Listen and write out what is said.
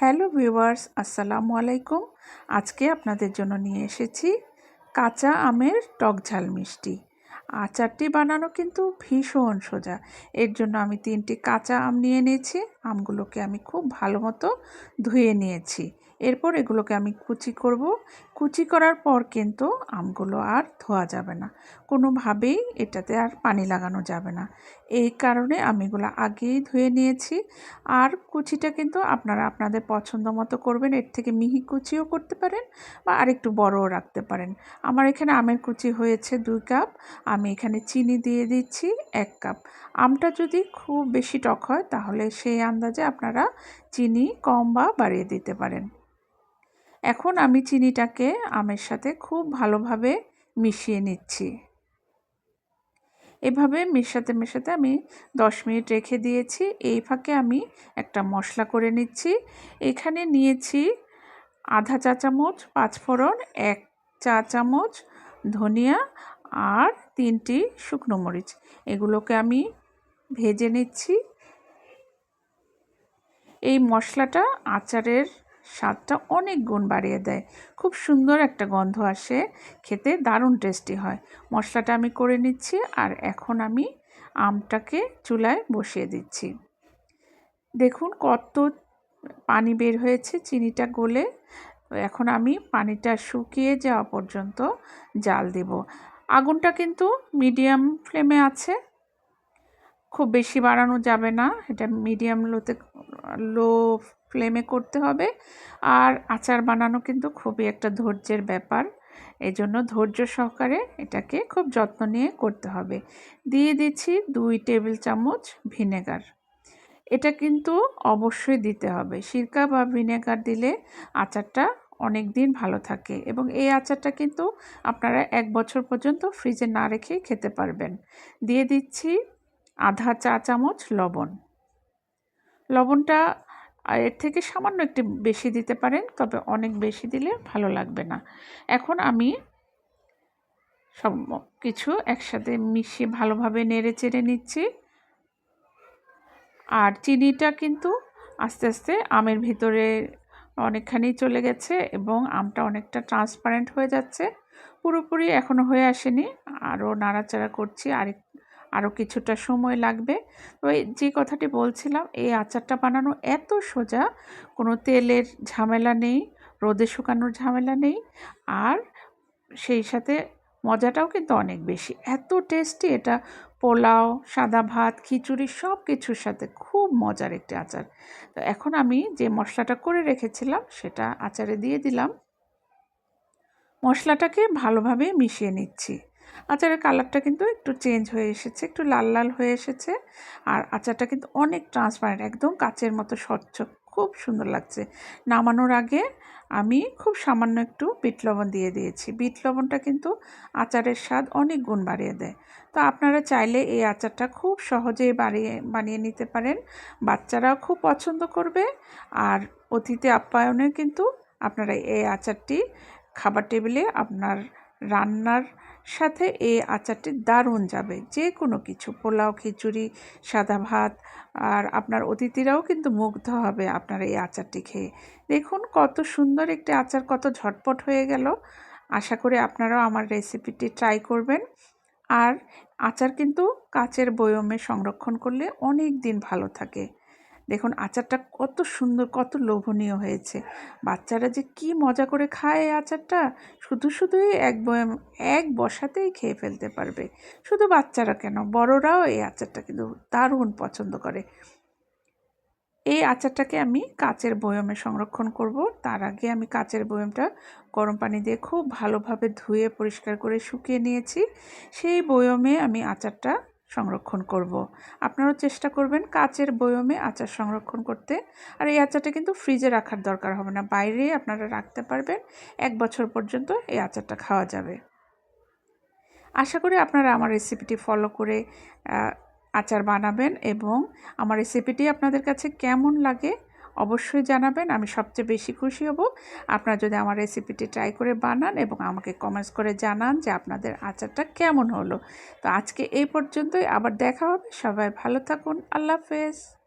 Hello viewers, আসসালামু আলাইকুম। আজকে আপনাদের জন্য নিয়ে এসেছি কাঁচা আমের টক ঝাল মিষ্টি। আচারটি বানানো কিন্তু ভীষণ সোজা। এর জন্য আমি তিনটি কাঁচা আম নিয়ে নিয়েছি। আমগুলোকে আমি খুব ভালো মতো ধুয়ে নিয়েছি। এরপর এগুলোকে আমি কুচি করব। কুচি করার পর কিন্তু আমগুলো আর ধোয়া যাবে না। কোনোভাবেই এটাতে আর পানি লাগানো যাবে না। এই কারণে আমি এগুলো আগেই ধুয়ে নিয়েছি। আর কুচিটা কিন্তু আপনারা আপনাদের পছন্দ মতো করবেন। এর থেকে মিহি কুচিও করতে পারেন বা আরেকটু বড়ও রাখতে পারেন। আমার এখানে আমের কুচি হয়েছে দুই কাপ। আমি এখানে চিনি দিয়ে দিচ্ছি এক কাপ। আমটা যদি খুব বেশি টক হয় তাহলে সেই আন্দাজে আপনারা চিনি, কম বা বাড়িয়ে দিতে পারেন। এখন আমি চিনিটাকে আমের সাথে খুব ভালোভাবে মিশিয়ে নিচ্ছি। এভাবে মেশাতে মেশাতে আমি দশ মিনিট রেখে দিয়েছি। এই ফাঁকে আমি একটা মশলা করে নিচ্ছি। এখানে নিয়েছি আধা চা চামচ পাঁচফোড়ন এক চা চামচ ধনিয়া আর তিনটি শুকনো মরিচ। এগুলোকে আমি ভেজে নিচ্ছি। এই মশলাটা আচারের স্বাদটা অনেক গুণ বাড়িয়ে দেয়। খুব সুন্দর একটা গন্ধ আসে, খেতে দারুণ টেস্টি হয়। মশলাটা আমি করে নিচ্ছি আর এখন আমি আমটাকে চুলায় বসিয়ে দিচ্ছি। দেখুন কত পানি বের হয়েছে, চিনিটা গলে। এখন আমি পানিটা শুকিয়ে যাওয়া পর্যন্ত জাল দেব। আগুনটা কিন্তু মিডিয়াম ফ্লেমে আছে। খুব বেশি বাড়ানো যাবে না, এটা মিডিয়াম লোতে লো ফ্লেমে করতে হবে। আর আচার বানানো কিন্তু খুবই একটা ধৈর্যের ব্যাপার। এই জন্য ধৈর্য সহকারে এটাকে খুব যত্ন নিয়ে করতে হবে। দিয়ে দিচ্ছি দুই টেবিল চামচ ভিনেগার। এটা কিন্তু অবশ্যই দিতে হবে। সিরকা বা ভিনেগার দিলে আচারটা অনেক দিন ভালো থাকে এবং এই আচারটা কিন্তু আপনারা এক বছর পর্যন্ত ফ্রিজে না রেখে খেতে পারবেন। দিয়ে দিচ্ছি আধা চা চামচ লবণ। লবণটা এর থেকে সামান্য একটু বেশি দিতে পারেন, তবে অনেক বেশি দিলে ভালো লাগবে না। এখন আমি সব কিছু একসাথে মিশিয়ে ভালোভাবে নেড়ে চেড়ে নিচ্ছি। আর চিনিটা কিন্তু আস্তে আস্তে আমের ভিতরে অনেকখানি চলে গেছে এবং আমটা অনেকটা ট্রান্সপারেন্ট হয়ে যাচ্ছে। পুরোপুরি এখনও হয়ে আসেনি। আরও নাড়াচাড়া করছি আর আরও কিছুটা সময় লাগবে। তো যে কথাটি বলছিলাম, এই আচারটা বানানো এত সোজা, কোনো তেলের ঝামেলা নেই, রোদে শুকানোর ঝামেলা নেই, আর সেই সাথে মজাটাও কিন্তু অনেক বেশি। এত টেস্টি এটা পোলাও, সাদা ভাত, খিচুড়ি সব কিছুর সাথে খুব মজার একটি আচার। তো এখন আমি যে মশলাটা করে রেখেছিলাম, সেটা আচারে দিয়ে দিলাম। মশলাটাকে ভালোভাবে মিশিয়ে নিচ্ছি। আচারের কালারটা কিন্তু একটু চেঞ্জ হয়ে এসেছে, একটু লাল লাল হয়ে এসেছে। আর আচারটা কিন্তু অনেক ট্রান্সপারেন্ট একদম কাচের মতো স্বচ্ছ, খুব সুন্দর লাগছে। নামানোর আগে আমি খুব সামান্য একটু বিট লবণ দিয়ে দিয়েছি। বিট লবণটা কিন্তু আচারের স্বাদ অনেক গুণ বাড়িয়ে দেয়। তো আপনারা চাইলে এই আচারটা খুব সহজেই বাড়িয়ে, বানিয়ে নিতে পারেন। বাচ্চারাও খুব পছন্দ করবে। আর অতিথি আপ্যায়নে কিন্তু আপনারা এই আচারটি খাবার টেবিলে আপনার রান্নার সাথে এই আচারটি দারুণ যাবে। যে কোনো কিছু, পোলাও, খিচুড়ি, সাদা ভাত, আর আপনার অতিথিরাও কিন্তু মুগ্ধ হবে আপনার এই আচারটি খেয়ে। দেখুন কত সুন্দর একটি আচার, কত ঝটপট হয়ে গেল। আশা করি আপনারাও আমার রেসিপিটি ট্রাই করবেন। আর আচার কিন্তু কাচের বয়মে সংরক্ষণ করলে অনেক দিন ভালো থাকে। দেখুন, আচারটা কত সুন্দর, কত লোভনীয় হয়েছে। বাচ্চারা যে কি মজা করে খায় এই আচারটা, শুধু শুধুই এক বয়াম এক বসাতেই খেয়ে ফেলতে পারবে। শুধু বাচ্চারা কেন? বড়রাও এই আচারটা কিন্তু দারুণ পছন্দ করে। এই আচারটাকে আমি কাচের বয়মে সংরক্ষণ করব। তার আগে আমি কাচের বয়মটা গরম পানি দিয়ে খুব ভালোভাবে ধুয়ে, পরিষ্কার করে শুকিয়ে নিয়েছি। সেই বয়মে আমি আচারটা সংরক্ষণ করব। আপনারাও চেষ্টা করবেন কাচের বয়মে আচার সংরক্ষণ করতে। আর এই আচারটা কিন্তু ফ্রিজে রাখার দরকার হবে না। বাইরে আপনারা রাখতে পারবেন। এক বছর পর্যন্ত এই আচারটা খাওয়া যাবে। আশা করি আপনারা আমার রেসিপিটি ফলো করে আচার বানাবেন এবং আমার রেসিপিটি আপনাদের কাছে কেমন লাগে অবশ্যই জানাবেন, আমি সবচেয়ে বেশি খুশি হব। আপনারা যদি আমার রেসিপিটি ট্রাই করে বানান এবং আমাকে কমেন্টস করে জানান যে আপনাদের আচারটা কেমন হলো। তো আজকে এই পর্যন্তই, আবার দেখা হবে। সবাই ভালো থাকুন, আল্লাহ হাফেজ।